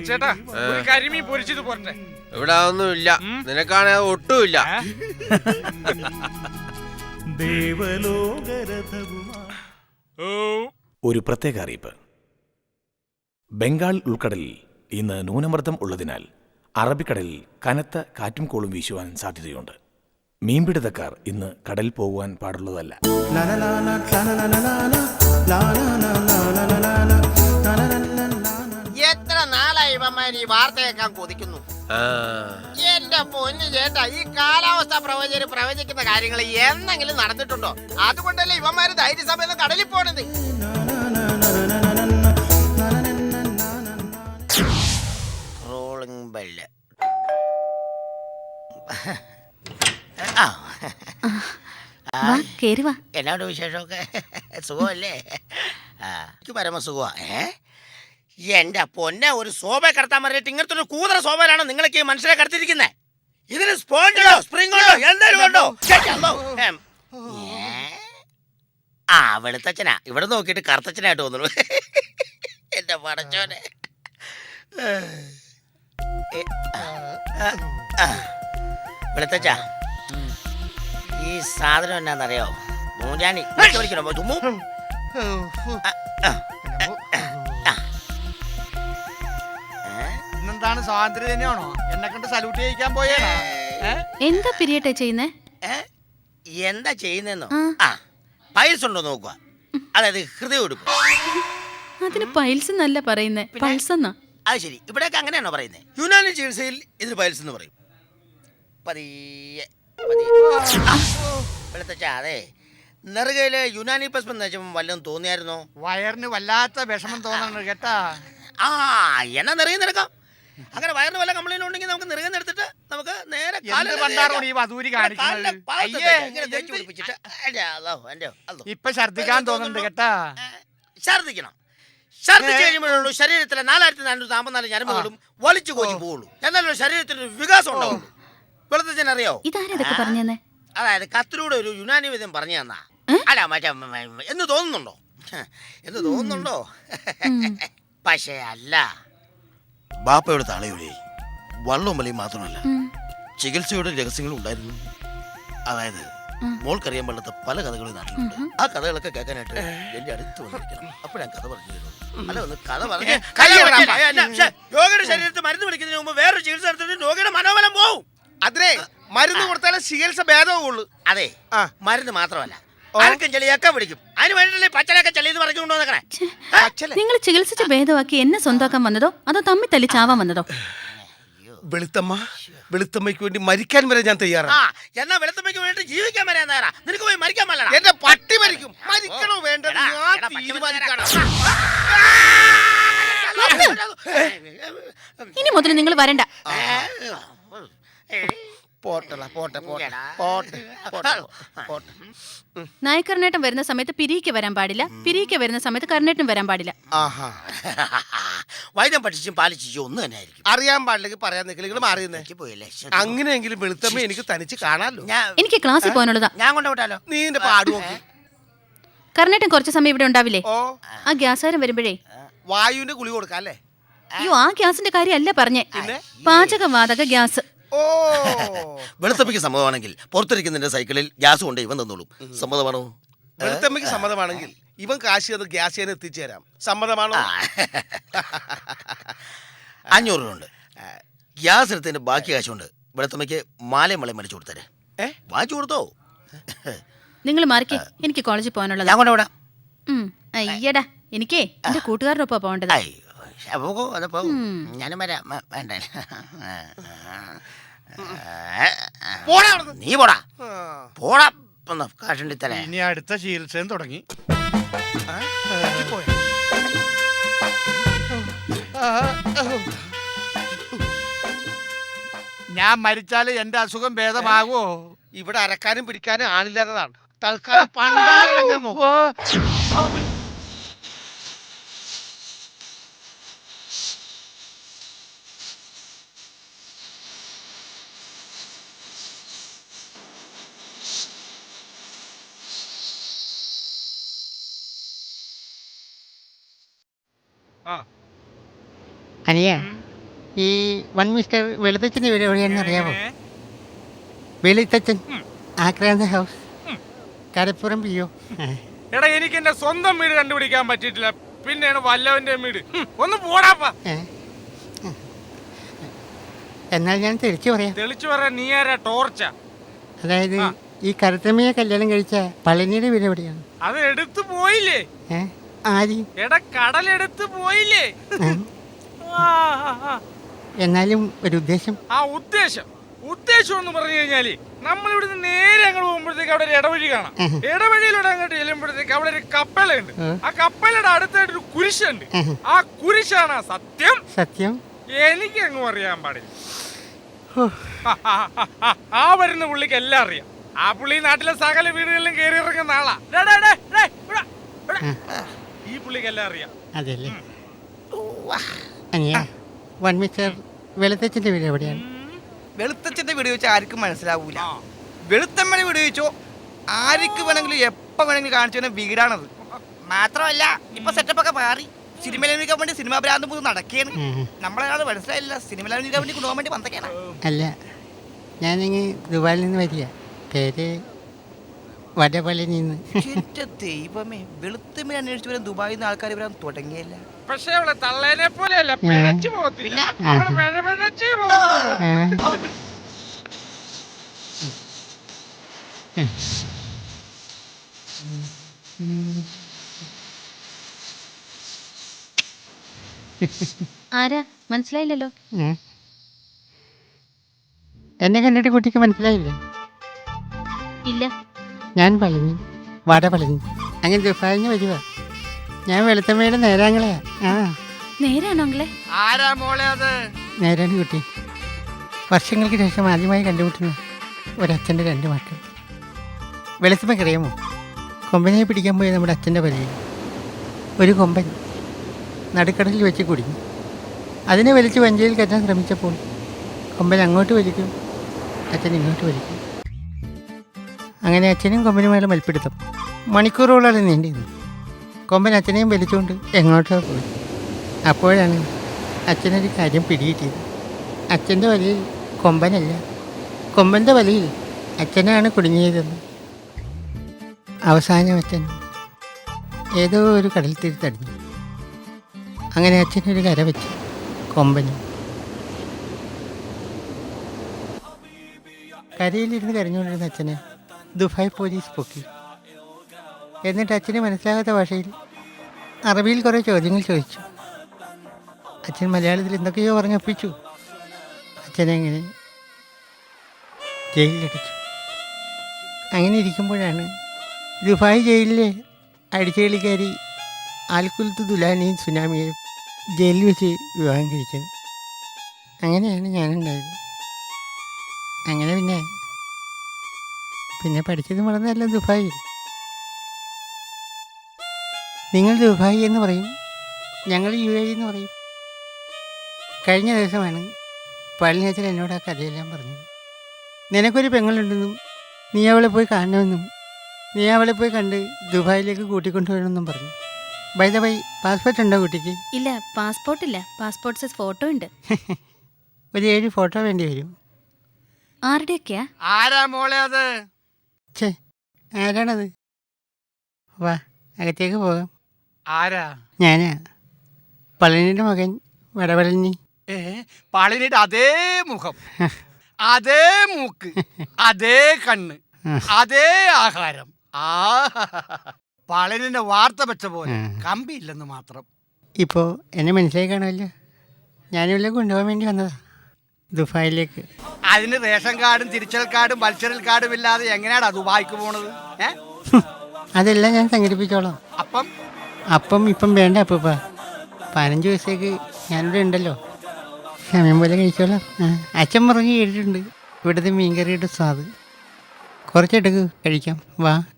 ചേട്ടാ ഒരു കരിമീൻ പൊരിച്ചത് പോരട്ടെ ഇവിടെ അതൊന്നും ഇല്ല നിനക്കാണെ അത് ഒട്ടുമില്ല ഓ ഒരു പ്രത്യേക അറിയിപ്പ് ബംഗാൾ ഉൾക്കടലിൽ ഇന്ന് ന്യൂനമർദ്ദം ഉള്ളതിനാൽ അറബിക്കടലിൽ കനത്ത കാറ്റും കോളും വീശുവാൻ സാധ്യതയുണ്ട് മീൻപിടുത്തക്കാർ ഇന്ന് കടൽ പോകുവാൻ പാടുള്ളതല്ല ഇവന്മാർ ഈ വാർത്ത കേൾക്കാൻ കൊതിക്കുന്നു എന്റെ പൊന്നു ചേട്ടാ ഈ കാലാവസ്ഥ പ്രവചകര് പ്രവചിക്കുന്ന കാര്യങ്ങൾ എന്നെങ്കിലും നടന്നിട്ടുണ്ടോ? അതുകൊണ്ടല്ലേ ഇവന്മാര് ധൈര്യസഭയിൽ കടലിൽ പോണത്. റോളിംഗ് ബെല്ല് എന്നാണ്ട് വിശേഷമൊക്കെ? സുഖമല്ലേ? ആ. എനിക്ക് പരമസുഖമാ. ഏ? എന്റെ പൊന്നെ ഒരു ശോഭ കടത്താൻ പറഞ്ഞിട്ട് ഇങ്ങനത്തെ ഒരു കൂതറ ശോഭയിലാണ് നിങ്ങളൊക്കെ ഈ മനുഷ്യരെ കടത്തിരിക്കുന്നത് ഇതിന് സ്പോഞ്ചോ സ്പ്രിംഗ് ഉണ്ടോ? എന്തായാലും ഉണ്ടോ? ആ വെളുത്തച്ഛനാ. ഇവിടെ നോക്കിയിട്ട് കറുത്തച്ഛനായിട്ട് തോന്നുന്നു. എന്റെ പടച്ചോനെ. വെളുത്തച്ഛ ഈ സാധനം എന്നാന്നറിയോ? മൂഞ്ഞാനി വിളിക്കണോ തുമ്മു ഇന്നെന്താണ് സ്വാതന്ത്ര്യ ദിനമാണോ എന്നെ കണ്ട് സല്യൂട്ട് ചെയ്യിക്കാൻ പോയേണോ എന്താ പിരിയട്ടെ ചെയ്യുന്നേ? എന്താ ചെയ്യുന്നെന്നോ? ആ. പൈൽസ് ഉണ്ടോ നോക്കുക അതായത് ഹൃദയം എടുക്കും. അതിന് പൈൽസ് എന്നല്ല പറയുന്നേ. പൾസ് എന്നാ? അത് ശരി. ഇവിടെയൊക്കെ അങ്ങനെയാണോ പറയുന്നത് യുനാനി ചികിത്സയിൽ ഇതിന് പൈൽസ് എന്ന് പറയും. പതിയെ അതെ. നെറുകയിൽ യുനാനി പസ്മം എന്ന് വെച്ചപ്പോൾ വല്ലതും തോന്നിയായിരുന്നോ? വയറിന് വല്ലാത്ത വിഷമം തോന്നണം കേട്ടാ. ആ എന്നാ നിറയെ നിരക്കാം അങ്ങനെ വയറിന് വല്ല കംപ്ലൈന്റ് ഉണ്ടെങ്കിൽ നമുക്ക് നിറയെ എടുത്തിട്ട് നമുക്ക് നേരെ. ഇപ്പൊ ഛർദിക്കാൻ തോന്നുന്നുണ്ട് കേട്ടാ. ഛർദിക്കണം. ഛർദ്ദിക്കണം ഛർദ്ദിച്ച് കഴിയുമ്പോഴുള്ളൂ ശരീരത്തിലെ നാലായിരത്തി നാനൂറ്റി നാൽപ്പത്തിനാല് ഞരമ്പുകളും വലിച്ചു കോച്ചി പോവുള്ളൂ. എന്നാലും ശരീരത്തിന് വികാസം ഉണ്ടാവുള്ളൂ. വെളുത്തച്ഛൻ അറിയോ? അതായത് കത്തിലൂടെ ഒരു യുനാനി വിധം പറഞ്ഞു തന്നാ. അല്ല മറ്റേ എന്ന് തോന്നുന്നുണ്ടോ? എന്ന് തോന്നുന്നുണ്ടോ? പക്ഷേ അല്ല. ബാപ്പയുടെ തളയുടെ വള്ളവും വലിയും മാത്രമല്ല. ചികിത്സയുടെ രഹസ്യങ്ങളും ഉണ്ടായിരുന്നു. അതായത് മോൾക്കറിയാൻ പാടാത്ത പല കഥകളും നാട്ടിലുണ്ട്. ആ കഥകളൊക്കെ കേൾക്കാനായിട്ട് എന്റെ അടുത്ത് വന്നിരിക്കണം. അപ്പൊ ഞാൻ കഥ പറഞ്ഞു തരുന്നു. അല്ല ഒന്ന് കഥ പറഞ്ഞു ശരീരത്തിൽ മരുന്ന് പിടിക്കുന്നതിന് മുമ്പ് വേറൊരു ചികിത്സ എടുത്തിട്ട് രോഗിയുടെ മനോബലം പോവും. അതിനെ മരുന്ന് കൊടുത്താലേ ചികിത്സ ഭേദവുള്ളൂ. അതെ. മരുന്ന് മാത്രമല്ല. ചെളിയൊക്കെ പിടിക്കും. അതിന് പച്ചലൊക്കെ നിങ്ങൾ ചികിത്സിച്ച് ഭേദമാക്കി എന്നെ സ്വന്തമാക്കാൻ വന്നതോ? അതോ തമ്മി തല്ലി ചാവാൻ വന്നതോ വെളുത്തമ്മ വെളുത്തമ്മയ്ക്ക് വേണ്ടി മരിക്കാൻ വരെ ഞാൻ ആ തയ്യാറാണ് എന്നാ വെളുത്തമ്മയ്ക്ക് വേണ്ടി ജീവിക്കാൻ വരാൻ നേരാ നിനക്ക് പോയി മരിക്കാൻ പറ്റണം എന്റെ പട്ടി മരിക്കും. മരിക്കണോ വേണ്ടത് എടാ, ഞാൻ എടാ, പട്ടി തീരുമാനിക്കണം. ഇനി മുതൽ നിങ്ങൾ വരണ്ട. പോട്ടല പോട്ടെ പോട്ടെ. പോട്ടെ പോട്ടെ പോട്ടെ. വരുന്ന സമയത്ത് പിരിയിക്ക് വരാൻ പാടില്ല. പിരിയിക്ക് വരുന്ന സമയത്ത് കറിനേട്ടം വരാൻ പാടില്ല. ആഹാ. വൈദ്യം പഠിച്ചും പാലിച്ചും ഒന്നും തന്നെ ആയിരിക്കും. അറിയാൻ പാടില്ലെങ്കിൽ പറയാൻ നിൽക്കില്ല. നിങ്ങൾ എനിക്ക് പോയില്ലേ? ശ്ശെ. അങ്ങനെയെങ്കിലും വെളുത്തമ്മ എനിക്ക് തനിച്ച് കാണാലോ? ഞാൻ എനിക്ക് ക്ലാസ്സിൽ പോകാനുള്ളതാ. ഞാൻ കൊണ്ടുപോട്ടാലോ നീ എന്റെ പാട് നോക്കി. കറിനേട്ടം കുറച്ച് സമയം ഇവിടെ ഉണ്ടാവില്ലേ? ഓ. ആ ഗ്യാസാരം വരുമ്പോഴേ. വായുവിന്റെ ഗുളി കൊടുക്കാം അല്ലേ? അയ്യോ ആ ഗ്യാസിന്റെ കാര്യമല്ല പറഞ്ഞേ. പാചക വാതക ഗ്യാസ്. ഓ. വെളുത്തമ്മയ്ക്ക് സമ്മതമാണെങ്കിൽ പുറത്തിരിക്കുന്നതിന്റെ സൈക്കിളിൽ ഗ്യാസ് കൊണ്ട് ഇവൻ തന്നോളും. സമ്മതമാണോ? വെളുത്തമ്മയ്ക്ക് സമ്മതമാണെങ്കിൽ ഇവൻ കാശി അത് ഗ്യാസ് ചെയ്യാൻ എത്തിച്ചു തരാം സമ്മതമാണോ അഞ്ഞൂറ് രൂപ ഉണ്ട്. ഗ്യാസ് എടുത്തതിന്റെ ബാക്കി കാശുണ്ട് വെളുത്തമ്മയ്ക്ക് മാലയും മളയും മരിച്ചു കൊടുത്തരെ. ഏ? വാങ്ങിച്ചു കൊടുത്തോ? നിങ്ങൾ മാറിക്കേ. എനിക്ക് കോളേജിൽ പോകാനുള്ളത്. ഞാൻ കൊണ്ടുവിടാം അയ്യടാ. എനിക്കേ എന്റെ കൂട്ടുകാരുടെ പോകേണ്ടത്. അയ്യോ. ശ്ശെ, പോകൂ അത് പോകും ഞാനും വരാം. വ- വേണ്ട. പോടാ അവിടുന്ന്. നീ പോടാ. ആ. പോടാ. ഒന്ന് കാശുണ്ടി തരേ ഇനി അടുത്ത ചികിത്സയും തുടങ്ങി. ആ, പറ്റിപ്പോയോ? ഞാൻ മരിച്ചാൽ എന്റെ അസുഖം ഭേദമാകുമോ ഇവിടെ അരക്കാനും പിടിക്കാനും ആളില്ലാത്തതാണ്. തൽക്കാലം പണ്ടാരങ്ങ് നോക്ക്. അനിയ ഈ വൺ മിസ്റ്റർ വെളുത്തച്ഛന്റെ വീട് എവിടെയാണെന്ന് അറിയാമോ വെളുത്തച്ഛൻ ആക്രാന്ത ഹൗസ്. കരപ്പുറം പിയോ എടാ എനിക്ക് എന്റെ സ്വന്തം വീട് കണ്ടുപിടിക്കാൻ പറ്റിയിട്ടില്ല. പിന്നെയാണ് വല്ലവന്റെ വീട്. ഒന്ന് പോടാപ്പാ എന്നാൽ ഞാൻ തെളിച്ചു പറയാം. തെളിച്ചു പറയാൻ നീ ആരാ? ടോർച്ച. അതായത് ഈ കരുത്തമ്മയെ കല്യാണം കഴിച്ച പളനിയുടെ വീട് എവിടെയാണ്? അത് എടുത്തു പോയില്ലേ? ഏ? ആരി? എടാ കടലെടുത്ത് പോയില്ലേ. എന്നാലും ഒരു ഉദ്ദേശം. ആ ഉദ്ദേശം. ഉദ്ദേശം എന്ന് പറഞ്ഞു കഴിഞ്ഞാൽ നമ്മൾ ഇവിടുന്ന് നേരെ അങ്ങോട്ട് പോകുമ്പോഴത്തേക്ക് അവിടെ ഒരു ഇടവഴി കാണാം. ഇടവഴിയിലൂടെ അങ്ങോട്ട് ചെല്ലുമ്പോഴത്തേക്ക് അവിടെ ഒരു കപ്പലുണ്ട്. ആ കപ്പലയുടെ അടുത്തായിട്ട് ഒരു കുരിശുണ്ട് ആ കുരിശാണ് സത്യം? സത്യം? എനിക്ക് അങ്ങ് അറിയാൻ പാടില്ല. ആ വരുന്ന പുള്ളിക്ക് എല്ലാം അറിയാം. ആ പുള്ളി നാട്ടിലെ സകല വീടുകളിലും കയറി ഇറങ്ങുന്ന ആളാ. ഈ പുള്ളിക്കെല്ലാം അറിയാം. അതെല്ലേ? അനിയ വൺ മിസ്റ്റർ വെളുത്തച്ഛന്റെ വീട് എവിടെയാണ്? വെളുത്തച്ഛന്റെ വീട് ചോദിച്ചാൽ ആർക്കും മനസ്സിലാവൂല. വെളുത്തമ്മയുടെ വീട് ചോദിച്ചോ ആർക്ക് വേണമെങ്കിലും എപ്പോ വേണമെങ്കിലും കാണിച്ചു തന്നെ വീടാണത്. മാത്രമല്ല ഇപ്പൊ സെറ്റപ്പ് ഒക്കെ മാറി. സിനിമയിലേക്ക് വേണ്ടി സിനിമ ഭ്രാന്തം പോയി നടക്കുകയാണ് നമ്മളെ മനസ്സിലായില്ല. സിനിമയിൽ അഭിനയിക്കാൻ വേണ്ടി കൊണ്ടുപോകാൻ വേണ്ടി വന്നൊക്കെയാണ്. അല്ല ഞാനിങ്ങ് ദുബായിൽ നിന്ന് വരിക. പേര് വടപളനിൽ നിന്ന്. എന്റെ ദൈവമേ വെളുത്തുമേ അന്വേഷിച്ചു വരാൻ ദുബായിൽ നിന്ന് ആൾക്കാർ വരാൻ തുടങ്ങിയല്ല. പക്ഷെ അവളെ തള്ളേനെ പോലെയല്ല പിഴച്ചു പോകത്തില്ല അവൾ പിഴ പിഴച്ച് പോകും. ആരാ? മനസ്സിലായില്ലല്ലോ. എന്നെ കണ്ടിട്ട് കുട്ടിക്ക് മനസ്സിലായില്ലേ? ഇല്ല. ഞാൻ പളനി വടപളനി അങ്ങനെ ദുബായിന്ന് വരുക. ഞാൻ വെളുത്തമ്മയുടെ നേരാങ്ങളെയാ ആ. നേരാണോ അങ്ങളെ ആരാ മോളെ അത്? നേരാണ് കുട്ടി. വർഷങ്ങൾക്ക് ശേഷം ആദ്യമായി കണ്ടുമുട്ടുന്ന ഒരച്ഛന്റെ രണ്ട് മക്കൾ. വെളുത്തമ്മയ്ക്ക് അറിയാമോ കൊമ്പനെ പിടിക്കാൻ പോയി നമ്മുടെ അച്ഛന്റെ പരിചയം ഒരു കൊമ്പൻ നടുക്കടലിൽ വെച്ച് കുടുങ്ങി. അതിനെ വലിച്ച് വഞ്ചിയിൽ കയറ്റാൻ ശ്രമിച്ചപ്പോൾ കൊമ്പൻ അങ്ങോട്ട് വലിക്കും അച്ഛൻ ഇങ്ങോട്ട് വലിക്കും. അങ്ങനെ അച്ഛനും കൊമ്പനുമായുള്ള മൽപ്പിടുത്തം മണിക്കൂറുകളോളം നീണ്ടിരുന്നു കൊമ്പൻ അച്ഛനെയും വലിച്ചുകൊണ്ട് എങ്ങോട്ടോ പോയി? അപ്പോഴാണ് അച്ഛനൊരു കാര്യം പിടികിട്ടിയത്. അച്ഛന്റെ വലയിൽ കൊമ്പനല്ല. കൊമ്പന്റെ വലയിൽ അച്ഛനാണ് കുടുങ്ങിയതെന്ന്. അവസാനം അച്ഛൻ ഏതോ ഒരു കടൽ തീരത്തടിഞ്ഞു അങ്ങനെ അച്ഛനൊരു കര വെച്ച് കൊമ്പനും. കരയിലിരുന്ന് കരഞ്ഞുകൊണ്ടിരുന്ന അച്ഛനെ ദുബായ് പോലീസ് പൊക്കി. എന്നിട്ട് അച്ഛന് മനസ്സിലാകാത്ത ഭാഷയിൽ അറബിയിൽ കുറേ ചോദ്യങ്ങൾ ചോദിച്ചു. അച്ഛൻ മലയാളത്തിൽ എന്തൊക്കെയോ പറഞ്ഞൊപ്പിച്ചു. അച്ഛനെങ്ങനെ ജയിലിലടിച്ചു. അങ്ങനെ ഇരിക്കുമ്പോഴാണ് ദുബായ് ജയിലിലെ അടിച്ചുകളിക്കാരി ആൽക്കുലത്ത് ദുലാനിയും സുനാമിയെ ജയിലിൽ വെച്ച് വിവാഹം കഴിച്ചത്. അങ്ങനെയാണ് ഞാനുണ്ടായത്. അങ്ങനെ പിന്നെ പിന്നെ പഠിച്ചത് വളർന്നല്ല ദുബായിൽ നിങ്ങൾ ദുബായി എന്ന് പറയും ഞങ്ങൾ യു എ എന്ന് പറയും. കഴിഞ്ഞ ദിവസമാണ് പള്ളിനച്ചൻ എന്നോട് ആ കഥയെല്ലാം പറഞ്ഞത്. നിനക്കൊരു പെങ്ങളുണ്ടെന്നും നീ അവളെ പോയി കാണണമെന്നും നീ അവളെ പോയി കണ്ട് ദുബായിലേക്ക് കൂട്ടിക്കൊണ്ടുവരണമെന്നും പറഞ്ഞു. ബൈ ദ ബൈ പാസ്പോർട്ട് ഉണ്ടോ കുട്ടിക്ക്? ഇല്ല പാസ്പോർട്ട് ഇല്ല. പാസ്പോർട്ട് സൈസ് ഫോട്ടോ ഉണ്ട്. ഒരു ഏഴ് ഫോട്ടോ വേണ്ടി വരും. ആരുടെയൊക്കെയാ? ആരാ മോളെ അത്? ഛേ ആരാണത്? വാ അകത്തേക്ക് പോകാം. ആരാ? ഞാനാ. പളനിയുടെ മകൻ വടവളഞ്ഞി ഏ പളിനിയുടെ അതേ മുഖം അതേ മൂക്ക് അതേ കണ്ണ് അതേ ആഹാരം. ആ പളനിന്റെ വാർത്ത വെച്ച പോലെ. കമ്പിയില്ലെന്ന് മാത്രം. ഇപ്പോൾ എന്നെ മനസ്സിലായി കാണുമല്ലോ. ഞാനിവിടെ കൊണ്ടുപോകാൻ വേണ്ടി വന്നതാ. ദുബായിലേക്ക്. അതിന് റേഷൻ കാർഡും തിരിച്ചൽ കാർഡും മത്സരൽ കാർഡും ഇല്ലാതെ എങ്ങനെയാടാ ദുബായിക്ക് പോണത്? ഏ? അതെല്ലാം ഞാൻ സംഘടിപ്പിച്ചോളാം. അപ്പം? അപ്പം ഇപ്പം വേണ്ട അപ്പ പതിനഞ്ച് ദിവസത്തേക്ക് ഞാനിവിടെ ഉണ്ടല്ലോ. സമയം പോലെ കഴിച്ചോളാം. അച്ഛൻ പറഞ്ഞ് കേട്ടിട്ടുണ്ട്. ഇവിടുത്തെ മീൻകറിയുടെ സ്വാദ്. കുറച്ചെടുക്ക് കഴിക്കാം. വാ.